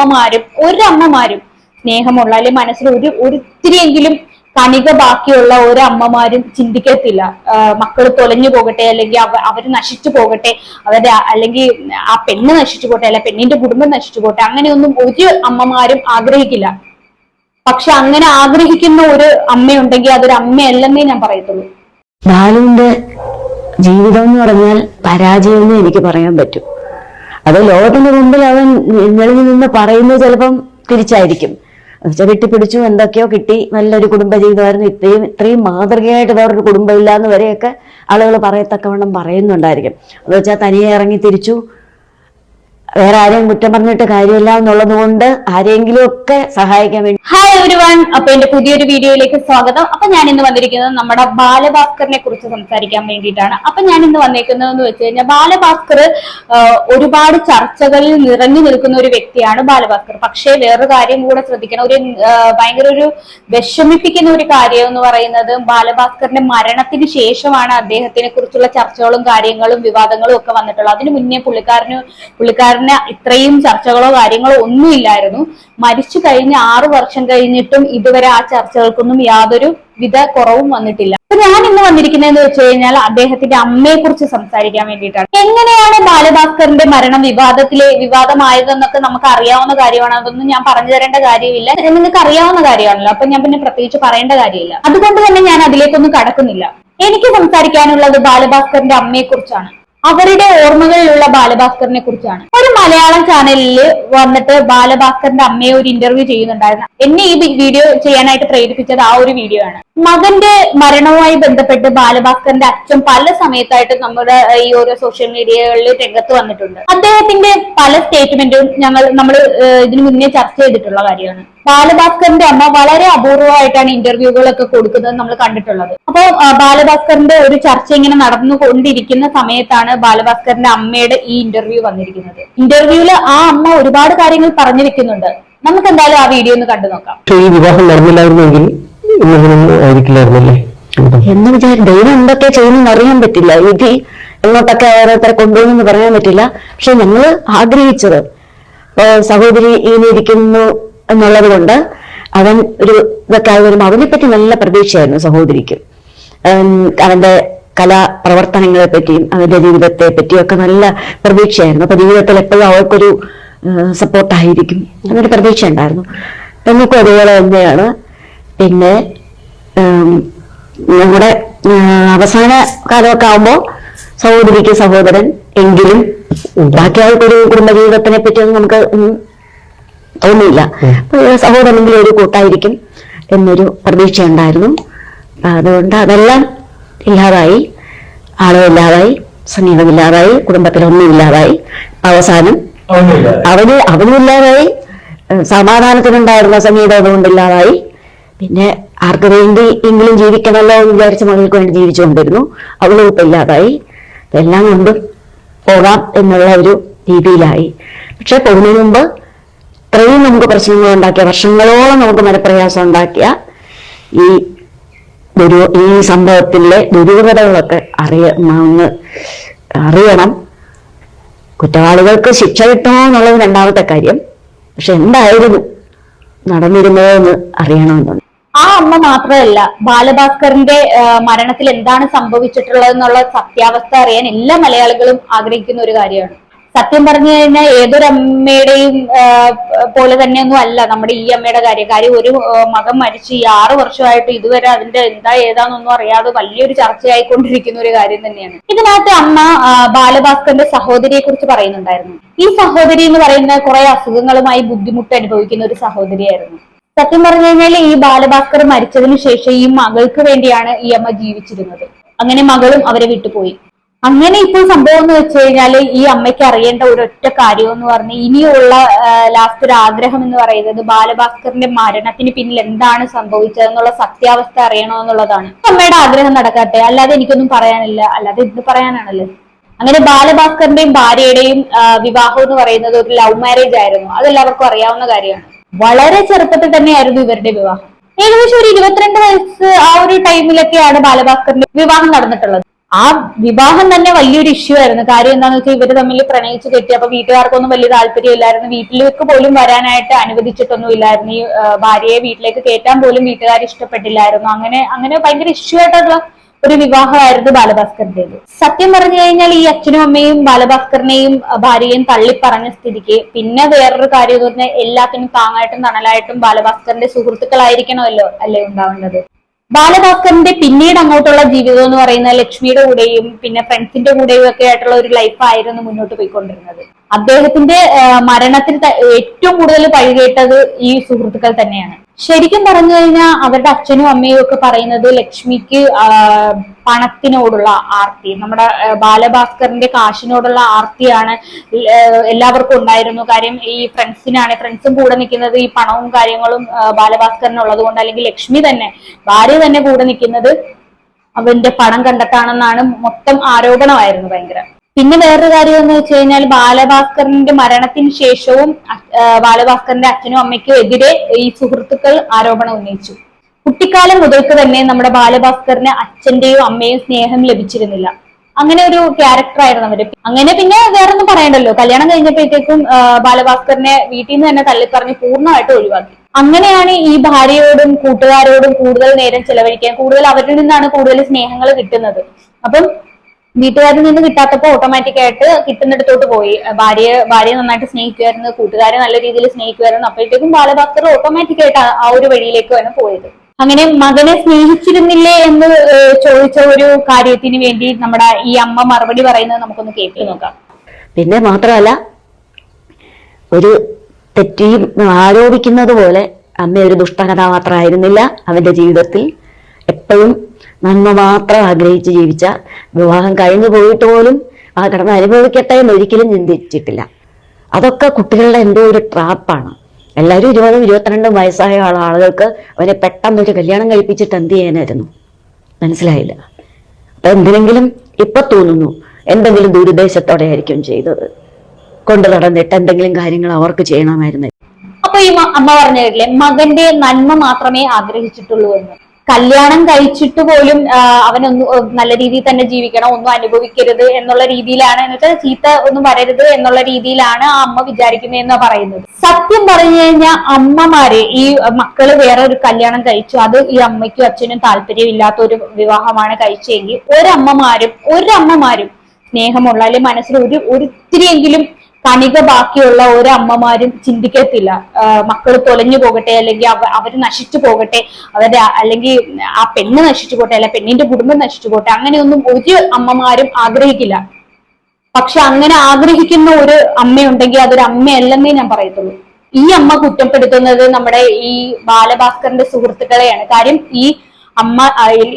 അമ്മമാരും ഒരമ്മമാരും സ്നേഹമുള്ള അല്ലെങ്കിൽ മനസ്സിൽ ഒരു ഒരിത്തിരിയെങ്കിലും കണിക ബാക്കിയുള്ള ഒരു അമ്മമാരും ചിന്തിക്കത്തില്ല മക്കൾ തൊലഞ്ഞു പോകട്ടെ അല്ലെങ്കിൽ അവ അവർ നശിച്ചു പോകട്ടെ അവരുടെ അല്ലെങ്കിൽ ആ പെണ്ണ് നശിച്ചു പോട്ടെ അല്ലെ പെണ്ണിന്റെ കുടുംബം നശിച്ചു പോട്ടെ അങ്ങനെയൊന്നും ഒരു അമ്മമാരും ആഗ്രഹിക്കില്ല. പക്ഷെ അങ്ങനെ ആഗ്രഹിക്കുന്ന ഒരു അമ്മയുണ്ടെങ്കിൽ അതൊരു അമ്മയല്ലെന്നേ ഞാൻ പറയത്തുള്ളൂ. ബാലുവിന്റെ ജീവിതം എന്ന് പറഞ്ഞാൽ പരാജയം എന്ന് എനിക്ക് പറയാൻ പറ്റും. അത് ലോകത്തിന്റെ മുമ്പിൽ അവൻ വെളിയിൽ നിന്ന് പറയുന്നത് ചിലപ്പം തിരിച്ചായിരിക്കും. എന്നുവെച്ചാൽ കെട്ടിപ്പിടിച്ചു എന്തൊക്കെയോ കിട്ടി. നല്ലൊരു കുടുംബ ജീവിതമായിരുന്നു ഇത്രയും ഇത്രയും മാതൃകയായിട്ട് വേറൊരു കുടുംബമില്ല ഇല്ലാന്ന് വരെയൊക്കെ ആളുകൾ പറയത്തക്കവണ്ണം പറയുന്നുണ്ടായിരിക്കും. എന്ന് വെച്ചാൽ തനിയെ ഇറങ്ങി തിരിച്ചു. വേറെ ആരെയും കുറ്റം പറഞ്ഞിട്ട് കാര്യമില്ല എന്നുള്ളത് കൊണ്ട് ആരെങ്കിലും ഒക്കെ സഹായിക്കാൻ വേണ്ടി ഹായ് എവരി വൺ അപ്പൊ എന്റെ പുതിയൊരു വീഡിയോയിലേക്ക് സ്വാഗതം. അപ്പൊ ഞാൻ ഇന്ന് വന്നിരിക്കുന്നത് നമ്മുടെ ബാലഭാസ്കറിനെ കുറിച്ച് സംസാരിക്കാൻ വേണ്ടിയിട്ടാണ്. അപ്പൊ ഞാൻ ഇന്ന് വന്നേക്കുന്നത് എന്ന് വെച്ച് കഴിഞ്ഞാൽ ബാലഭാസ്കർ ഒരുപാട് ചർച്ചകളിൽ നിറഞ്ഞു നിൽക്കുന്ന ഒരു വ്യക്തിയാണ് ബാലഭാസ്കർ. പക്ഷേ വേറൊരു കാര്യം കൂടെ ശ്രദ്ധിക്കണം. ഒരു ഭയങ്കര ഒരു വിഷമിപ്പിക്കുന്ന ഒരു കാര്യം എന്ന് പറയുന്നത് ബാലഭാസ്കറിന്റെ മരണത്തിന് ശേഷമാണ് അദ്ദേഹത്തിനെ കുറിച്ചുള്ള ചർച്ചകളും കാര്യങ്ങളും വിവാദങ്ങളും ഒക്കെ വന്നിട്ടുള്ളത്. അതിന് മുന്നേ പുള്ളിക്കാരന് പുള്ളിക്കാരന് ഇത്രയും ചർച്ചകളോ കാര്യങ്ങളോ ഒന്നുമില്ലായിരുന്നു. മരിച്ചു കഴിഞ്ഞ ആറു വർഷം കഴിഞ്ഞിട്ടും ഇതുവരെ ആ ചർച്ചകൾക്കൊന്നും യാതൊരു വിധ കുറവും വന്നിട്ടില്ല. അപ്പൊ ഞാൻ ഇന്ന് വന്നിരിക്കുന്നതെന്ന് വെച്ച് കഴിഞ്ഞാൽ അദ്ദേഹത്തിന്റെ അമ്മയെ കുറിച്ച് സംസാരിക്കാൻ വേണ്ടിയിട്ടാണ്. എങ്ങനെയാണ് ബാലഭാസ്കറിന്റെ മരണം വിവാദത്തിലെ വിവാദമായതെന്നൊക്കെ നമുക്ക് അറിയാവുന്ന കാര്യമാണ്. അതൊന്നും ഞാൻ പറഞ്ഞു തരേണ്ട കാര്യമില്ല. നിങ്ങൾക്ക് അറിയാവുന്ന കാര്യമാണല്ലോ. അപ്പൊ ഞാൻ പിന്നെ പ്രത്യേകിച്ച് പറയേണ്ട കാര്യമില്ല. അതുകൊണ്ട് തന്നെ ഞാൻ അതിലേക്കൊന്നും കടക്കുന്നില്ല. എനിക്ക് സംസാരിക്കാനുള്ളത് ബാലഭാസ്കറിന്റെ അമ്മയെ കുറിച്ചാണ് അവരുടെ ഓർമ്മകളിലുള്ള ബാലഭാസ്കറിനെ കുറിച്ചാണ്. ഒരു മലയാളം ചാനലിൽ വന്നിട്ട് ബാലഭാസ്കറിന്റെ അമ്മയെ ഒരു ഇന്റർവ്യൂ ചെയ്യുന്നുണ്ടായിരുന്നു. എന്നെ ഈ വീഡിയോ ചെയ്യാനായിട്ട് പ്രേരിപ്പിച്ചത് ആ ഒരു വീഡിയോ ആണ്. മകന്റെ മരണവുമായി ബന്ധപ്പെട്ട് ബാലഭാസ്കറിന്റെ അച്ഛൻ പല സമയത്തായിട്ട് നമ്മുടെ ഈ ഓരോ സോഷ്യൽ മീഡിയകളിൽ രംഗത്ത് വന്നിട്ടുണ്ട്. അദ്ദേഹത്തിന്റെ പല സ്റ്റേറ്റ്മെന്റും ഞങ്ങൾ നമ്മൾ ഇതിനു മുന്നേ ചർച്ച ചെയ്തിട്ടുള്ള കാര്യമാണ്. ബാലഭാസ്കറിന്റെ അമ്മ വളരെ അപൂർവമായിട്ടാണ് ഇന്റർവ്യൂകളൊക്കെ കൊടുക്കുന്നത് നമ്മൾ കണ്ടിട്ടുള്ളത്. അപ്പോൾ ബാലഭാസ്കറിന്റെ ഒരു ചർച്ച ഇങ്ങനെ നടന്നുകൊണ്ടിരിക്കുന്ന സമയത്താണ് ബാലഭാസ്കറിന്റെ അമ്മയുടെ ഈ ഇന്റർവ്യൂ വന്നിരിക്കുന്നത്. ഇന്റർവ്യൂവിൽ ആ അമ്മ ഒരുപാട് കാര്യങ്ങൾ പറഞ്ഞു വെക്കുന്നുണ്ട്. നമുക്ക് എന്തായാലും ആ വീഡിയോ ഒന്ന് കണ്ടു നോക്കാം. ഈ വിവാഹം നടന്നില്ലായിരുന്നെങ്കിൽ ഇന്നൊന്നും ആയിരിക്കില്ലായിരുന്നല്ലേ? എന്ന് വിചാരിച്ചു ദൈവം എന്തൊക്കെ ചെയ്യുന്നെന്ന് അറിയാൻ പറ്റില്ല. വിധി എങ്ങോട്ടൊക്കെ ഓരോരുത്തരെ കൊണ്ടുപോകുമെന്ന് പറയാൻ പറ്റില്ല. പക്ഷെ ഞങ്ങൾ ആഗ്രഹിച്ചത് സഹോദരി ഇനി ഇരിക്കുന്നു എന്നുള്ളത് കൊണ്ട് അവൻ ഒരു ഇതൊക്കെ ആയി വരുമ്പോൾ അവനെ പറ്റി നല്ല പ്രതീക്ഷയായിരുന്നു സഹോദരിക്ക്. അവന്റെ കലാപ്രവർത്തനങ്ങളെ പറ്റിയും അവരുടെ ജീവിതത്തെ പറ്റിയും ഒക്കെ നല്ല പ്രതീക്ഷയായിരുന്നു. അപ്പൊ ജീവിതത്തിൽ എപ്പോഴും അവർക്കൊരു സപ്പോർട്ടായിരിക്കും. അങ്ങനൊരു പ്രതീക്ഷ ഉണ്ടായിരുന്നു. എനിക്കും അതുപോലെ തന്നെയാണ്. പിന്നെ ഞങ്ങളുടെ നമ്മുടെ അവസാന കാലമൊക്കെ ആകുമ്പോൾ സഹോദരിക്ക് സഹോദരൻ എങ്കിലും ബാക്കി ആൾക്കൊരു കുടുംബജീവിതത്തിനെ പറ്റിയൊന്നും നമുക്ക് തോന്നിയില്ല. സഹോദരനെങ്കിലും ഒരു കൂട്ടായിരിക്കും എന്നൊരു പ്രതീക്ഷ ഉണ്ടായിരുന്നു അതുകൊണ്ട് അതെല്ലാം ഇല്ലാതായി ആളുകളില്ലാതായി സ്നേഹമില്ലാതായി കുടുംബത്തിലൊന്നും ഇല്ലാതായി അവസാനം അവന് അവനില്ലാതായി സമാധാനത്തിനുണ്ടായിരുന്ന സംഗീതം അതുകൊണ്ടില്ലാതായി. പിന്നെ ആർക്ക് വേണ്ടി എങ്കിലും ജീവിക്കണമല്ലോ എന്ന് വിചാരിച്ച മകൾക്ക് വേണ്ടി ജീവിച്ചുകൊണ്ടിരുന്നു. അവളും ഇപ്പൊ ഇല്ലാതായി. എല്ലാം കൊണ്ടും പോകാം എന്നുള്ള ഒരു രീതിയിലായി. പക്ഷെ പോകുന്നതിന് മുമ്പ് ഇത്രയും നമുക്ക് പ്രശ്നങ്ങൾ ഉണ്ടാക്കിയ വർഷങ്ങളോളം നമുക്ക് മനപ്രയാസം ഉണ്ടാക്കിയ ഈ ദുരു ഈ സംഭവത്തിലെ ദുരൂഹതകളൊക്കെ അറിയ അറിയണം. കുറ്റവാളികൾക്ക് ശിക്ഷ കിട്ടണോ എന്നുള്ളത് രണ്ടാമത്തെ കാര്യം. പക്ഷെ എന്തായിരുന്നു നടന്നിരുന്നതെന്ന് അറിയണമെന്നുണ്ട് ആ അമ്മ മാത്രമല്ല ബാലഭാസ്കറിന്റെ മരണത്തിൽ എന്താണ് സംഭവിച്ചിട്ടുള്ളത് എന്നുള്ള സത്യാവസ്ഥ അറിയാൻ എല്ലാ മലയാളികളും ആഗ്രഹിക്കുന്ന ഒരു കാര്യമാണ്. സത്യം പറഞ്ഞു കഴിഞ്ഞാൽ ഏതൊരു അമ്മയുടെയും പോലെ തന്നെയൊന്നും അല്ല. നമ്മുടെ ഈ അമ്മയുടെ കാര്യം കാര്യം ഒരു മകൻ മരിച്ച് ഈ ആറു വർഷമായിട്ട് ഇതുവരെ അതിന്റെ എന്താ ഏതാന്നൊന്നും അറിയാതെ വലിയൊരു ചർച്ചയായിക്കൊണ്ടിരിക്കുന്ന ഒരു കാര്യം തന്നെയാണ്. ഇതിനകത്ത് അമ്മ ബാലഭാസ്കറിന്റെ സഹോദരിയെ കുറിച്ച് പറയുന്നുണ്ടായിരുന്നു. ഈ സഹോദരി എന്ന് പറയുന്ന കുറെ അസുഖങ്ങളുമായി ബുദ്ധിമുട്ട് അനുഭവിക്കുന്ന ഒരു സഹോദരിയായിരുന്നു. സത്യം പറഞ്ഞു കഴിഞ്ഞാൽ ഈ ബാലഭാസ്കർ മരിച്ചതിന് ശേഷം ഈ മകൾക്ക് വേണ്ടിയാണ് ഈ അമ്മ ജീവിച്ചിരുന്നത്. അങ്ങനെ മകളും അവരെ വിട്ടുപോയി. അങ്ങനെ ഇപ്പോൾ സംഭവം എന്ന് വെച്ച് കഴിഞ്ഞാൽ ഈ അമ്മയ്ക്ക് അറിയേണ്ട ഒരൊറ്റ കാര്യം എന്ന് പറഞ്ഞ് ഇനിയുള്ള ലാസ്റ്റ് ഒരു ആഗ്രഹം എന്ന് പറയുന്നത് ബാലഭാസ്കറിന്റെ മരണത്തിന് പിന്നിൽ എന്താണ് സംഭവിച്ചതെന്നുള്ള സത്യാവസ്ഥ അറിയണമെന്നുള്ളതാണ് അമ്മയുടെ ആഗ്രഹം നടക്കട്ടെ. അല്ലാതെ എനിക്കൊന്നും പറയാനില്ല. അല്ലാതെ ഇത് പറയാനാണല്ലോ. അങ്ങനെ ബാലഭാസ്കറിന്റെയും ഭാര്യയുടെയും വിവാഹം എന്ന് പറയുന്നത് ഒരു ലവ് മാരേജ് ആയിരുന്നു. അതെല്ലാവർക്കും അറിയാവുന്ന കാര്യമാണ്. വളരെ ചെറുപ്പത്തിൽ തന്നെയായിരുന്നു ഇവരുടെ വിവാഹം. ഏകദേശം ഒരു ഇരുപത്തിരണ്ട് വയസ്സ് ആ ഒരു ടൈമിലൊക്കെയാണ് ബാലഭാസ്കറിന്റെ വിവാഹം നടന്നിട്ടുള്ളത്. ആ വിവാഹം തന്നെ വലിയൊരു ഇഷ്യൂ ആയിരുന്നു. കാര്യം എന്താന്ന് വെച്ചാൽ ഇവർ തമ്മിൽ പ്രണയിച്ച് കെട്ടി അപ്പൊ വീട്ടുകാർക്കൊന്നും വലിയ താല്പര്യമില്ലായിരുന്നു. വീട്ടിലേക്ക് പോലും വരാനായിട്ട് അനുവദിച്ചിട്ടൊന്നും ഇല്ലായിരുന്നു ഈ ഭാര്യയെ വീട്ടിലേക്ക് കയറ്റാൻ പോലും വീട്ടുകാർ ഇഷ്ടപ്പെട്ടില്ലായിരുന്നു. അങ്ങനെ അങ്ങനെ ഭയങ്കര ഇഷ്യൂ ആയിട്ടുള്ള ഒരു വിവാഹമായിരുന്നു ബാലഭാസ്കറിന്റേത്. സത്യം പറഞ്ഞു കഴിഞ്ഞാൽ ഈ അച്ഛനും അമ്മയും ബാലഭാസ്കറിനെയും ഭാര്യയും തള്ളിപ്പറഞ്ഞ സ്ഥിതിക്ക് പിന്നെ വേറൊരു കാര്യം എന്ന് പറഞ്ഞാൽ എല്ലാത്തിനും താങ്ങായിട്ടും തണലായിട്ടും ബാലഭാസ്കറിന്റെ സുഹൃത്തുക്കളായിരിക്കണമല്ലോ അല്ലേ ഉണ്ടാവേണ്ടത് ബാലഭാസ്കറിന്റെ പിന്നീട് അങ്ങോട്ടുള്ള ജീവിതം എന്ന് പറയുന്നത് ലക്ഷ്മിയുടെ കൂടെയും പിന്നെ ഫ്രണ്ട്സിന്റെ കൂടെയും ഒക്കെ ആയിട്ടുള്ള ഒരു ലൈഫായിരുന്നു മുന്നോട്ട് പോയിക്കൊണ്ടിരുന്നത്. അദ്ദേഹത്തിന്റെ മരണത്തിൽ ഏറ്റവും കൂടുതൽ പഴികേട്ടത് ഈ സുഹൃത്തുക്കൾ തന്നെയാണ്. ശരിക്കും പറഞ്ഞു കഴിഞ്ഞാൽ അവരുടെ അച്ഛനും അമ്മയും ഒക്കെ പറയുന്നത് ലക്ഷ്മിക്ക് പണത്തിനോടുള്ള ആർത്തി. നമ്മുടെ ബാലഭാസ്കറിന്റെ കാശിനോടുള്ള ആർത്തിയാണ് എല്ലാവർക്കും ഉണ്ടായിരുന്നു. കാര്യം ഈ ഫ്രണ്ട്സിനാണ് ഫ്രണ്ട്സും കൂടെ നിൽക്കുന്നത് ഈ പണവും കാര്യങ്ങളും ബാലഭാസ്കറിനുള്ളത് കൊണ്ട് അല്ലെങ്കിൽ ലക്ഷ്മി തന്നെ ഭാര്യ തന്നെ കൂടെ നിൽക്കുന്നത് അവന്റെ പണം കണ്ടെത്താണെന്നാണ് മൊത്തം ആരോപണമായിരുന്നു ഭയങ്കര. പിന്നെ വേറൊരു കാര്യം എന്ന് വെച്ച് കഴിഞ്ഞാൽ ബാലഭാസ്കറിന്റെ മരണത്തിന് ശേഷവും ബാലഭാസ്കറിന്റെ അച്ഛനും അമ്മയ്ക്കും എതിരെ ഈ സുഹൃത്തുക്കൾ ആരോപണം ഉന്നയിച്ചു. കുട്ടിക്കാലം മുതൽക്ക് തന്നെ നമ്മുടെ ബാലഭാസ്കറിന് അച്ഛന്റെയും അമ്മയും സ്നേഹം ലഭിച്ചിരുന്നില്ല. അങ്ങനെ ഒരു ക്യാരക്ടർ ആയിരുന്നു അവർ. അങ്ങനെ പിന്നെ വേറെ ഒന്നും പറയണ്ടല്ലോ. കല്യാണം കഴിഞ്ഞപ്പോഴത്തേക്കും ബാലഭാസ്കറിനെ വീട്ടിൽ നിന്ന് തന്നെ തള്ളിപ്പറഞ്ഞ് പൂർണമായിട്ട് ഒഴിവാക്കി. അങ്ങനെയാണ് ഈ ഭാര്യയോടും കൂട്ടുകാരോടും കൂടുതൽ നേരം ചെലവഴിക്കാൻ കൂടുതൽ അവരിൽ നിന്നാണ് കൂടുതൽ സ്നേഹങ്ങൾ കിട്ടുന്നത്. അപ്പം വീട്ടുകാരിൽ നിന്ന് കിട്ടാത്തപ്പോ ഓട്ടോമാറ്റിക് ആയിട്ട് കിട്ടുന്നിടത്തോട്ട് പോയി. ഭാര്യയെ ഭാര്യയെ നന്നായിട്ട് സ്നേഹിക്കുമായിരുന്നു കൂട്ടുകാരെ നല്ല രീതിയിൽ സ്നേഹിക്കുമായിരുന്നു അപ്പോഴത്തേക്കും ബാലഭാസ്കർ ഓട്ടോമാറ്റിക് ആയിട്ട് ആ- ആ ഒരു വഴിയിലേക്ക് വേണം പോയത്. അങ്ങനെ മകനെ സ്നേഹിച്ചിരുന്നില്ലേ എന്ന് ചോദിച്ച ഒരു കാര്യത്തിന് വേണ്ടി നമ്മുടെ ഈ അമ്മ മറുപടി പറയുന്നത് നമുക്കൊന്ന് കേട്ടു നോക്കാം. പിന്നെ മാത്രമല്ല ഒരു തെറ്റിയും ആരോപിക്കുന്നത് പോലെ അമ്മ ഒരു ദുഷ്ടകഥാപാത്രമായിരുന്നില്ല അവന്റെ ജീവിതത്തിൽ എപ്പോഴും നന്മ മാത്രം ആഗ്രഹിച്ച് ജീവിച്ച വിവാഹം കഴിഞ്ഞു പോയിട്ട് പോലും ആ കടമ അനുഭവിക്കട്ടെ എന്ന് ഒരിക്കലും ചിന്തിച്ചിട്ടില്ല. അതൊക്കെ കുട്ടികളുടെ എന്തോ ഒരു ട്രാപ്പാണ്. എല്ലാവരും ഇരുപതും ഇരുപത്തിരണ്ടും വയസ്സായ ആള- ആളുകൾക്ക് അവരെ പെട്ടെന്ന് ഒരു കല്യാണം കഴിപ്പിച്ചിട്ട് എന്ത് ചെയ്യാനായിരുന്നു? മനസ്സിലായില്ല. അപ്പൊ എന്തിനെങ്കിലും ഇപ്പൊ തോന്നുന്നു എന്തെങ്കിലും ദുരുദ്ദേശത്തോടെ ആയിരിക്കും ചെയ്തത്. കൊണ്ടു നടന്നിട്ട് എന്തെങ്കിലും കാര്യങ്ങൾ അവർക്ക് ചെയ്യണമായിരുന്നു. അപ്പൊ ഈ അമ്മ പറഞ്ഞ കേട്ടില്ലേ മകന്റെ നന്മ മാത്രമേ ആഗ്രഹിച്ചിട്ടുള്ളൂ എന്ന്. കല്യാണം കഴിച്ചിട്ട് പോലും അവനൊന്നും നല്ല രീതിയിൽ തന്നെ ജീവിക്കണം ഒന്നും അനുഭവിക്കരുത് എന്നുള്ള രീതിയിലാണ്. എന്ന് വെച്ചാൽ ചീത്ത ഒന്നും വരരുത് എന്നുള്ള രീതിയിലാണ് ആ അമ്മ വിചാരിക്കുന്നതെന്ന് പറയുന്നത്. സത്യം പറഞ്ഞു കഴിഞ്ഞാൽ അമ്മമാര് ഈ മക്കൾ വേറെ ഒരു കല്യാണം കഴിച്ചു അത് ഈ അമ്മയ്ക്കും അച്ഛനും താല്പര്യമില്ലാത്ത ഒരു വിവാഹമാണ് കഴിച്ചെങ്കിൽ ഒരമ്മമാരും ഒരമ്മമാരും സ്നേഹമുള്ള അല്ലെങ്കിൽ മനസ്സിൽ ഒരു ഒരിത്തിരിയെങ്കിലും കണിക ബാക്കിയുള്ള ഒരു അമ്മമാരും ചിന്തിക്കത്തില്ല മക്കൾ തൊലഞ്ഞു പോകട്ടെ അല്ലെങ്കിൽ അവ അവർ നശിച്ചു പോകട്ടെ അവരുടെ അല്ലെങ്കിൽ ആ പെണ്ണ് നശിച്ചു പോട്ടെ അല്ലെ പെണ്ണിന്റെ കുടുംബം നശിച്ചു പോട്ടെ അങ്ങനെയൊന്നും ഒരു അമ്മമാരും ആഗ്രഹിക്കില്ല. പക്ഷെ അങ്ങനെ ആഗ്രഹിക്കുന്ന ഒരു അമ്മയുണ്ടെങ്കിൽ അതൊരു അമ്മയല്ലെന്നേ ഞാൻ പറയത്തുള്ളൂ. ഈ അമ്മ കുറ്റപ്പെടുത്തുന്നത് നമ്മുടെ ഈ ബാലഭാസ്കറിന്റെ സുഹൃത്തുക്കളെയാണ്. കാര്യം ഈ അമ്മ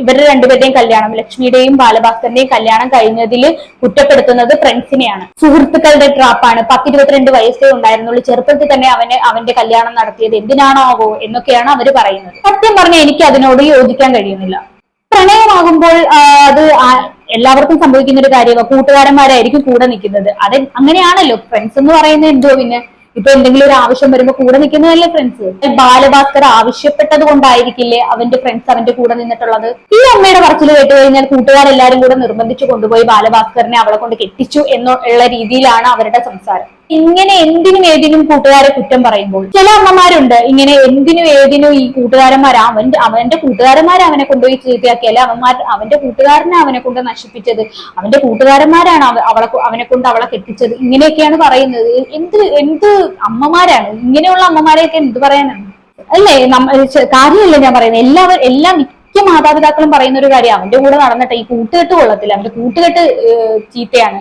ഇവരുടെ രണ്ടുപേരുടെയും കല്യാണം ലക്ഷ്മിയുടെയും ബാലഭാസ്കറിന്റെയും കല്യാണം കഴിഞ്ഞതിൽ കുറ്റപ്പെടുത്തുന്നത് ഫ്രണ്ട്സിനെയാണ്. സുഹൃത്തുക്കളുടെ ട്രാപ്പാണ്. പത്തിരുപത്തിരണ്ട് വയസ്സേ ഉണ്ടായിരുന്നുള്ളൂ. ചെറുപ്പത്തിൽ തന്നെ അവന് അവന്റെ കല്യാണം നടത്തിയത് എന്തിനാണാവോ എന്നൊക്കെയാണ് അവർ പറയുന്നത്. സത്യം പറഞ്ഞാൽ എനിക്ക് അതിനോട് യോജിക്കാൻ കഴിയുന്നില്ല. പ്രണയമാകുമ്പോൾ അത് എല്ലാവർക്കും സംഭവിക്കുന്ന ഒരു കാര്യമാണ്. കൂട്ടുകാരന്മാരായിരിക്കും കൂടെ നിൽക്കുന്നത്. അത് അങ്ങനെയാണല്ലോ. ഫ്രണ്ട്സ് എന്ന് പറയുന്നത് എന്തോ പിന്നെ? ഇപ്പൊ എന്തെങ്കിലും ഒരു ആവശ്യം വരുമ്പോ കൂടെ നിൽക്കുന്നതല്ലേ ഫ്രണ്ട്സ് ബാലഭാസ്കർ ആവശ്യപ്പെട്ടത് കൊണ്ടായിരിക്കില്ലേ അവന്റെ ഫ്രണ്ട്സ് അവന്റെ കൂടെ നിന്നിട്ടുള്ളത്? ഈ അമ്മയുടെ പറച്ചിൽ കേട്ട് കഴിഞ്ഞാൽ കൂട്ടുകാരെല്ലാരും കൂടെ നിർബന്ധിച്ചു കൊണ്ടുപോയി ബാലഭാസ്കറിനെ അവളെ കൊണ്ട് കെട്ടിച്ചു എന്നുള്ള രീതിയിലാണ് അവരുടെ സംസാരം. ഇങ്ങനെ എന്തിനും ഏതിനും കൂട്ടുകാരെ കുറ്റം പറയുമ്പോൾ ചില അമ്മമാരുണ്ട് ഇങ്ങനെ എന്തിനും ഏതിനും ഈ കൂട്ടുകാരന്മാർ അവന്റെ അവന്റെ കൂട്ടുകാരന്മാരെ അവനെ കൊണ്ടുപോയി ചീത്തയാക്കിയല്ല അവന്മാർ അവന്റെ കൂട്ടുകാരനെ അവനെ കൊണ്ട് നശിപ്പിച്ചത് അവന്റെ കൂട്ടുകാരന്മാരാണ് അവ- അവളെ അവനെ കൊണ്ട് അവളെ കെട്ടിച്ചത് ഇങ്ങനെയൊക്കെയാണ് പറയുന്നത്. എന്ത് എന്ത് അമ്മമാരാണ്? ഇങ്ങനെയുള്ള അമ്മമാരെയൊക്കെ എന്ത് പറയാനാണ്? അല്ലേ? കാര്യമല്ലേ ഞാൻ പറയുന്നത്. എല്ലാവരും എല്ലാം മിക്ക മാതാപിതാക്കളും പറയുന്ന ഒരു കാര്യം അവന്റെ കൂടെ നടന്നിട്ട് ഈ കൂട്ടുകെട്ട് കൊള്ളത്തില്ല അവന്റെ കൂട്ടുകെട്ട് ചീത്തയാണ്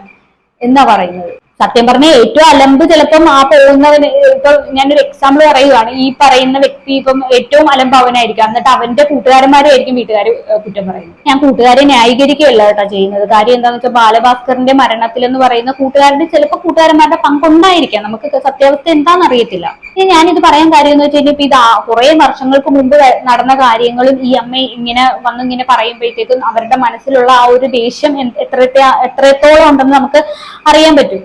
എന്നാ പറയുന്നത്. സത്യം പറഞ്ഞാൽ ഏറ്റവും അലമ്പ് ചിലപ്പം ആ പോകുന്നവന് ഇപ്പൊ ഞാനൊരു എക്സാമ്പിൾ പറയുകയാണ് ഈ പറയുന്ന വ്യക്തി ഇപ്പം ഏറ്റവും അലമ്പ് അവനായിരിക്കും എന്നിട്ട് അവന്റെ കൂട്ടുകാരന്മാരായിരിക്കും വീട്ടുകാർ കുറ്റം പറയുന്നത്. ഞാൻ കൂട്ടുകാരെ ന്യായീകരിക്കുകയല്ല കേട്ടോ ചെയ്യുന്നത്. കാര്യം എന്താണെന്ന് വെച്ചാൽ ബാലഭാസ്കറിന്റെ മരണത്തിൽ എന്ന് പറയുന്ന കൂട്ടുകാരുടെ ചിലപ്പോൾ കൂട്ടുകാരന്മാരുടെ പങ്കുണ്ടായിരിക്കാം. നമുക്ക് സത്യാവസ്ഥ എന്താണെന്ന് അറിയത്തില്ല ഇനി ഞാനിത് പറയാൻ കാര്യം എന്ന് വെച്ചാൽ ഇപ്പൊ ഇത് കുറെ വർഷങ്ങൾക്ക് മുമ്പ് നടന്ന കാര്യങ്ങളും ഈ അമ്മ ഇങ്ങനെ വന്ന് ഇങ്ങനെ പറയുമ്പോഴത്തേക്കും അവരുടെ മനസ്സിലുള്ള ആ ഒരു ദേഷ്യം എത്ര എത്രത്തെ എത്രത്തോളം ഉണ്ടെന്ന് നമുക്ക് അറിയാൻ പറ്റും.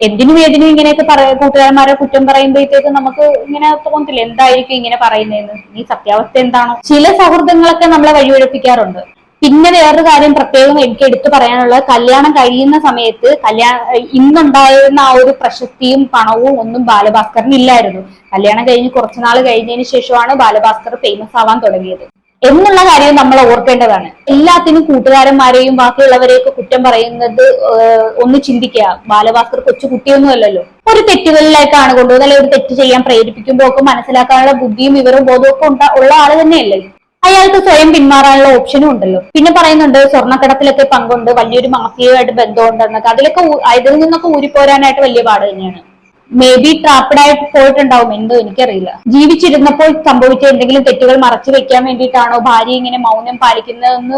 എന്തിനും ഏതിനും ഇങ്ങനെയൊക്കെ പറ- കൂട്ടുകാരന്മാരെ കുറ്റം പറയുമ്പോഴത്തേക്കും നമുക്ക് ഇങ്ങനെ തോന്നത്തില്ല. എന്തായിരിക്കും ഇങ്ങനെ പറയുന്നതെന്ന്? ഈ സത്യാവസ്ഥ എന്താണോ? ചില സൗഹൃദങ്ങളൊക്കെ നമ്മളെ വഴിയൊഴിപ്പിക്കാറുണ്ട്. പിന്നെ വേറൊരു കാര്യം പ്രത്യേകം എനിക്ക് എടുത്തു പറയാനുള്ളത് കല്യാണം കഴിയുന്ന സമയത്ത് കല്യാണം ഇന്നുണ്ടായിരുന്ന ആ ഒരു പ്രശസ്തിയും പണവും ഒന്നും ബാലഭാസ്കറിന് ഇല്ലായിരുന്നു. കല്യാണം കഴിഞ്ഞ് കുറച്ചുനാൾ കഴിഞ്ഞതിന് ശേഷമാണ് ബാലഭാസ്കർ ഫേമസ് ആവാൻ തുടങ്ങിയത്. എന്നുള്ള കാര്യം നമ്മൾ ഓർക്കേണ്ടതാണ്. എല്ലാത്തിനും കൂട്ടുകാരന്മാരെയും ബാക്കിയുള്ളവരെയൊക്കെ കുറ്റം പറയുന്നത് ഒന്ന് ചിന്തിക്കുക. ബാലഭാസ്കർ കൊച്ചു കുട്ടിയൊന്നും അല്ലല്ലോ ഒരു തെറ്റുകളിലേക്കാണ് കൊണ്ടുപോകുന്നത്. അല്ലെങ്കിൽ ഒരു തെറ്റ് ചെയ്യാൻ പ്രേരിപ്പിക്കുമ്പോൾ ഒക്കെ മനസ്സിലാക്കാനുള്ള ബുദ്ധിയും വിവരവും ബോധവും ഒക്കെ ഉള്ള ആൾ തന്നെയല്ലേ? അയാൾക്ക് സ്വയം പിന്മാറാനുള്ള ഓപ്ഷനും ഉണ്ടല്ലോ. പിന്നെ പറയുന്നുണ്ട് സ്വർണക്കടത്തിലൊക്കെ പങ്കുണ്ട്. വലിയൊരു മാഫിയയുമായിട്ട് ബന്ധമുണ്ടെന്നൊക്കെ. അതിലൊക്കെ അതിൽ നിന്നൊക്കെ ഊരിപ്പോരാനായിട്ട് വലിയ പാട് തന്നെയാണ്. മേ ബി ട്രാപ്പഡായിട്ട് പോയിട്ടുണ്ടാവും. എന്തോ എനിക്കറിയില്ല. ജീവിച്ചിരുന്നപ്പോൾ സംഭവിച്ച എന്തെങ്കിലും തെറ്റുകൾ മറച്ചു വെക്കാൻ വേണ്ടിയിട്ടാണോ ഭാര്യ ഇങ്ങനെ മൗനം പാലിക്കുന്നതെന്ന്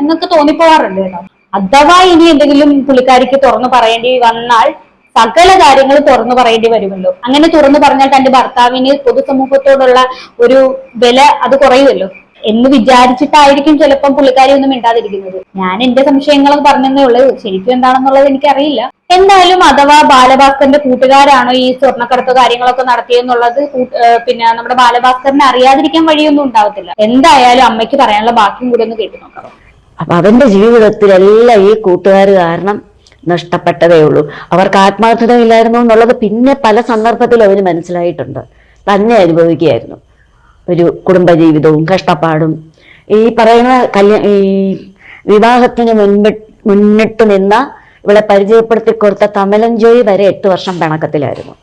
എന്നൊക്കെ തോന്നിപ്പോവാറുണ്ട് കേട്ടോ. അഥവാ ഇനി എന്തെങ്കിലും പുള്ളിക്കാരിക്ക് തുറന്നു പറയേണ്ടി വന്നാൽ സകല കാര്യങ്ങൾ തുറന്നു പറയേണ്ടി വരുമല്ലോ. അങ്ങനെ തുറന്നു പറഞ്ഞാൽ തന്റെ ഭർത്താവിന് പൊതുസമൂഹത്തോടുള്ള ഒരു വില അത് കുറയുമല്ലോ. എന്ന് വിചാരിച്ചിട്ടായിരിക്കും ചിലപ്പം പുള്ളിക്കാരി ഒന്നും മിണ്ടാതിരിക്കുന്നത്. ഞാൻ എന്റെ സംശയങ്ങൾ പറഞ്ഞതേ ഉള്ളൂ. ശരിക്കും എന്താണെന്നുള്ളത് എനിക്കറിയില്ല. എന്തായാലും അഥവാ ബാലഭാസ്കറിന്റെ കൂട്ടുകാരാണോ ഈ സ്വർണക്കടത്ത് കാര്യങ്ങളൊക്കെ നടത്തിയെന്നുള്ളത് പിന്നെ നമ്മുടെ ബാലഭാസ്കറിനെ അറിയാതിരിക്കാൻ വഴിയൊന്നും ഉണ്ടാവത്തില്ല. എന്തായാലും അമ്മയ്ക്ക് പറയാനുള്ള ബാക്കിയും കൂടി ഒന്ന് കേട്ടു നോക്കാം. അപ്പൊ അവന്റെ ജീവിതത്തിലെല്ലാം ഈ കൂട്ടുകാർ കാരണം നഷ്ടപ്പെട്ടതേ ഉള്ളൂ. അവർക്ക് ആത്മാർത്ഥതയില്ലായിരുന്നു എന്നുള്ളത് പിന്നെ പല സന്ദർഭത്തിലും അവന് മനസ്സിലായിട്ടുണ്ട്. തന്നെ അനുഭവിക്കുകയായിരുന്നു. ഒരു കുടുംബജീവിതവും കഷ്ടപ്പാടും. ഈ പറയുന്ന കല്യാ ഈ വിവാഹത്തിന് മുൻപ് മുന്നിട്ട് നിന്ന ഇവിടെ പരിചയപ്പെടുത്തി കൊടുത്ത തമലൻ ജോയി വരെ എട്ട് വർഷം പിണക്കത്തിലായിരുന്നു.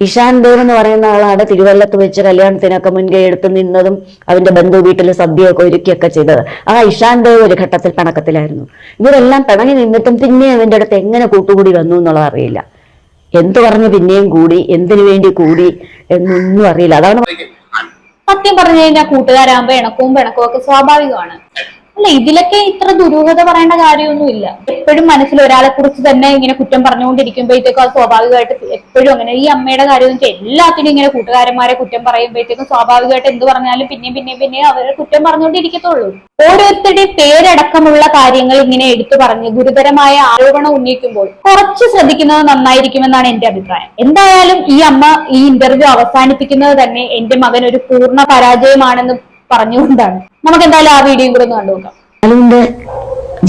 ഇഷാൻ ദേവ് എന്ന് പറയുന്ന ആളാണ് തിരുവല്ലത്ത് വെച്ച് കല്യാണത്തിനൊക്കെ മുൻകൈ എടുത്ത് നിന്നതും അവന്റെ ബന്ധു വീട്ടിൽ സദ്യയൊക്കെ ഒരുക്കിയൊക്കെ ചെയ്തത്. ആ ഇഷാൻ ദേവ് ഒരു ഘട്ടത്തിൽ പിണക്കത്തിലായിരുന്നു. ഇവരെല്ലാം പിണങ്ങി നിന്നിട്ടും പിന്നെ അവന്റെ അടുത്ത് എങ്ങനെ കൂട്ടുകൂടി വന്നു എന്നുള്ളത് അറിയില്ല. എന്തു പറഞ്ഞ് പിന്നെയും കൂടി എന്തിനു വേണ്ടി കൂടി എന്നൊന്നും അറിയില്ല. അതാണ് സത്യം പറഞ്ഞു കഴിഞ്ഞാൽ കൂട്ടുകാരാകുമ്പോ ഇണക്കവും പിണക്കവും ഒക്കെ സ്വാഭാവികമാണ്. അല്ല ഇതിലൊക്കെ ഇത്ര ദുരൂഹത പറയേണ്ട കാര്യമൊന്നുമില്ല എപ്പോഴും മനസ്സിൽ ഒരാളെ കുറിച്ച് തന്നെ ഇങ്ങനെ കുറ്റം പറഞ്ഞുകൊണ്ടിരിക്കുമ്പോഴത്തേക്കും അത് സ്വാഭാവികമായിട്ട് എപ്പോഴും അങ്ങനെ ഈ അമ്മയുടെ കാര്യം എല്ലാത്തിനും ഇങ്ങനെ കൂട്ടുകാരന്മാരെ കുറ്റം പറയുമ്പോഴത്തേക്കും സ്വാഭാവികമായിട്ട് എന്ത് പറഞ്ഞാലും പിന്നെയും പിന്നെയും പിന്നെയും അവരെ കുറ്റം പറഞ്ഞുകൊണ്ടിരിക്കത്തുള്ളൂ. ഓരോരുത്തരുടെ പേരടക്കമുള്ള കാര്യങ്ങൾ ഇങ്ങനെ എടുത്തു പറഞ്ഞ് ഗുരുതരമായ ആരോപണം ഉന്നയിക്കുമ്പോൾ കുറച്ച് ശ്രദ്ധിക്കുന്നത് നന്നായിരിക്കുമെന്നാണ് എന്റെ അഭിപ്രായം. എന്തായാലും ഈ അമ്മ ഈ ഇന്റർവ്യൂ അവസാനിപ്പിക്കുന്നത് തന്നെ എന്റെ മകൻ ഒരു പൂർണ പരാജയമാണെന്ന് പറഞ്ഞുകൊണ്ടാണ്. നമുക്ക് എന്തായാലും ആ വീഡിയോയും കൂടെ ഒന്ന് കണ്ടുനോക്കാം അതുകൊണ്ട്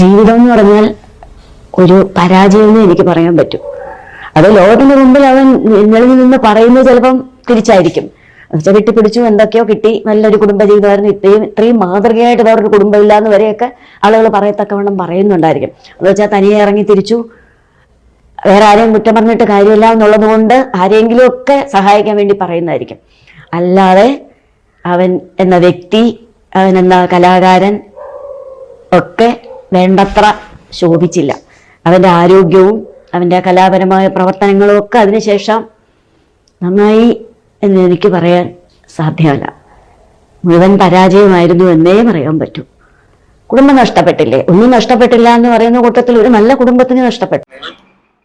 ജീവിതം എന്ന് പറഞ്ഞാൽ ഒരു പരാജയം എന്ന് എനിക്ക് പറയാൻ പറ്റും. അത് ലോകത്തിന്റെ മുമ്പിൽ അവൻ നിങ്ങളിൽ നിന്ന് പറയുന്നത് ചിലപ്പം തിരിച്ചായിരിക്കും. എന്നുവെച്ചാൽ വെട്ടിപ്പിടിച്ചു എന്തൊക്കെയോ കിട്ടി. നല്ലൊരു കുടുംബ കുടുംബജീവിതമായിരുന്നു. ഇത്രയും ഇത്രയും മാതൃകയായിട്ട് വേറൊരു കുടുംബമില്ല എന്ന് വരെയൊക്കെ ആളുകൾ പറയത്തക്കവണ്ണം പറയുന്നുണ്ടായിരിക്കും. എന്ന് വെച്ചാൽ തനിയെ ഇറങ്ങി തിരിച്ചു. വേറെ ആരെയും കുറ്റം പറഞ്ഞിട്ട് കാര്യമില്ല എന്നുള്ളത് കൊണ്ട് ആരെങ്കിലും ഒക്കെ സഹായിക്കാൻ വേണ്ടി പറയുന്നതായിരിക്കും. അല്ലാതെ അവൻ എന്ന വ്യക്തി അവൻ എന്ന കലാകാരൻ ഒക്കെ വേണ്ടത്ര ശോഭിച്ചില്ല. അവന്റെ ആരോഗ്യവും അവന്റെ കലാപരമായ പ്രവർത്തനങ്ങളും ഒക്കെ അതിനുശേഷം നന്നായി എന്ന് എനിക്ക് പറയാൻ സാധ്യമല്ല. മുഴുവൻ പരാജയമായിരുന്നു എന്നേ പറയാൻ പറ്റൂ. കുടുംബം നഷ്ടപ്പെട്ടില്ലേ? ഒന്നും നഷ്ടപ്പെട്ടില്ല എന്ന് പറയുന്ന കൂട്ടത്തിൽ ഒരു നല്ല കുടുംബത്തിന് നഷ്ടപ്പെട്ടു.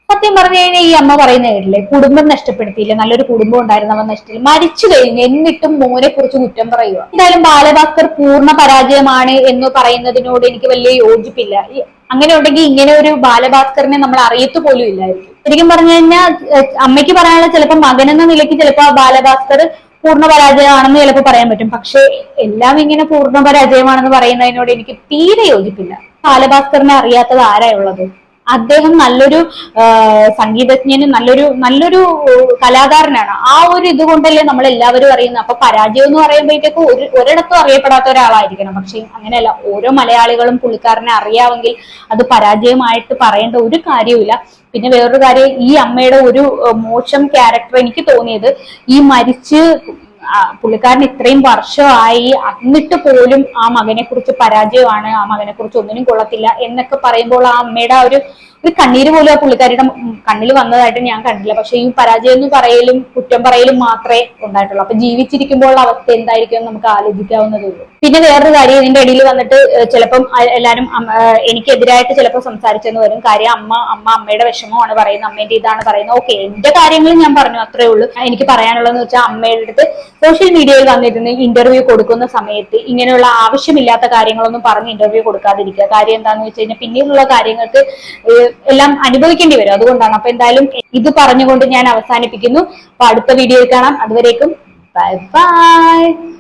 സത്യം പറഞ്ഞു കഴിഞ്ഞാൽ ഈ അമ്മ പറയുന്ന കേട്ടില്ലേ? കുടുംബം നഷ്ടപ്പെടുത്തിയില്ല? നല്ലൊരു കുടുംബം ഉണ്ടായിരുന്നവൻ നഷ്ടത്തിൽ. മരിച്ചു കഴിഞ്ഞു എന്നിട്ടും മോനെ കുറിച്ച് കുറ്റം പറയുക എന്തായാലും ബാലഭാസ്കർ പൂർണ പരാജയമാണ് എന്ന് പറയുന്നതിനോട് എനിക്ക് വലിയ യോജിപ്പില്ല. അങ്ങനെ ഉണ്ടെങ്കിൽ ഇങ്ങനെ ഒരു ബാലഭാസ്കറിനെ നമ്മൾ അറിയത്തു പോലും ഇല്ലായിരിക്കും. ശരിക്കും പറഞ്ഞു കഴിഞ്ഞാൽ അമ്മയ്ക്ക് പറയാനുള്ള ചിലപ്പോൾ മകൻ എന്ന നിലയ്ക്ക് ചിലപ്പോൾ ബാലഭാസ്കർ പൂർണ പരാജയമാണെന്ന് ചിലപ്പോൾ പറയാൻ പറ്റും. പക്ഷെ എല്ലാം ഇങ്ങനെ പൂർണ പരാജയമാണെന്ന് പറയുന്നതിനോട് എനിക്ക് തീരെ യോജിപ്പില്ല. ബാലഭാസ്കറിനെ അറിയാത്തത് ആരായുള്ളത് അദ്ദേഹം നല്ലൊരു സംഗീതജ്ഞനും നല്ലൊരു നല്ലൊരു കലാകാരനാണ്. ആ ഒരു ഇത് കൊണ്ടല്ലേ നമ്മൾ എല്ലാവരും അറിയുന്നത്. അപ്പൊ പരാജയം എന്ന് പറയുമ്പോഴത്തേക്ക് ഒരു ഒരിടത്തും അറിയപ്പെടാത്ത ഒരാളായിരിക്കണം. പക്ഷെ അങ്ങനെയല്ല ഓരോ മലയാളികളും പുള്ളിക്കാരനെ അറിയാമെങ്കിൽ അത് പരാജയമായിട്ട് പറയേണ്ട ഒരു കാര്യവുമില്ല. പിന്നെ വേറൊരു കാര്യം ഈ അമ്മയുടെ ഒരു മോശം ക്യാരക്ടർ എനിക്ക് തോന്നിയത് ഈ മരിച്ച് പുള്ളിക്കാരൻ ഇത്രയും വർഷമായി അന്നിട്ട് പോലും ആ മകനെ കുറിച്ച് പരാജയമാണ് ആ മകനെ കുറിച്ച് ഒന്നിനും കൊള്ളത്തില്ല എന്നൊക്കെ പറയുമ്പോൾ ആ അമ്മയുടെ ആ ഒരു ഒരു കണ്ണീര് പോലും ആ പുള്ളിക്കാരിയുടെ കണ്ണിൽ വന്നതായിട്ട് ഞാൻ കണ്ടില്ല. പക്ഷെ ഈ പരാജയം എന്ന് പറയലും കുറ്റം പറയലും മാത്രമേ ഉണ്ടായിട്ടുള്ളൂ. അപ്പൊ ജീവിച്ചിരിക്കുമ്പോൾ അവസ്ഥ എന്തായിരിക്കും നമുക്ക് ആലോചിക്കാവുന്നതേ ഉള്ളൂ. പിന്നെ വേറൊരു കാര്യം ഇതിന്റെ ഇടയിൽ വന്നിട്ട് ചിലപ്പം എല്ലാരും എനിക്കെതിരായിട്ട് ചിലപ്പോൾ സംസാരിച്ചെന്ന് വരും. കാര്യം അമ്മ അമ്മ അമ്മയുടെ വിഷമമാണ് പറയുന്നത്. അമ്മേന്റെ ഇതാണ് പറയുന്നത്. ഓക്കെ എന്റെ കാര്യങ്ങൾ ഞാൻ പറഞ്ഞു അത്രേ ഉള്ളൂ. എനിക്ക് പറയാനുള്ളതെന്ന് വെച്ചാൽ അമ്മയുടെ അടുത്ത് സോഷ്യൽ മീഡിയയിൽ വന്നിരുന്ന് ഇന്റർവ്യൂ കൊടുക്കുന്ന സമയത്ത് ഇങ്ങനെയുള്ള ആവശ്യമില്ലാത്ത കാര്യങ്ങളൊന്നും പറഞ്ഞ് ഇന്റർവ്യൂ കൊടുക്കാതിരിക്കുക. കാര്യം എന്താണെന്ന് വെച്ച് കഴിഞ്ഞാൽ പിന്നീടുള്ള കാര്യങ്ങൾക്ക് എല്ലാം അനുഭവിക്കേണ്ടി വരും. അതുകൊണ്ടാണ്. അപ്പൊ എന്തായാലും ഇത് പറഞ്ഞുകൊണ്ട് ഞാൻ അവസാനിപ്പിക്കുന്നു. അപ്പൊ അടുത്ത വീഡിയോയിൽ കാണാം. അതുവരേക്കും ബൈ ബൈ.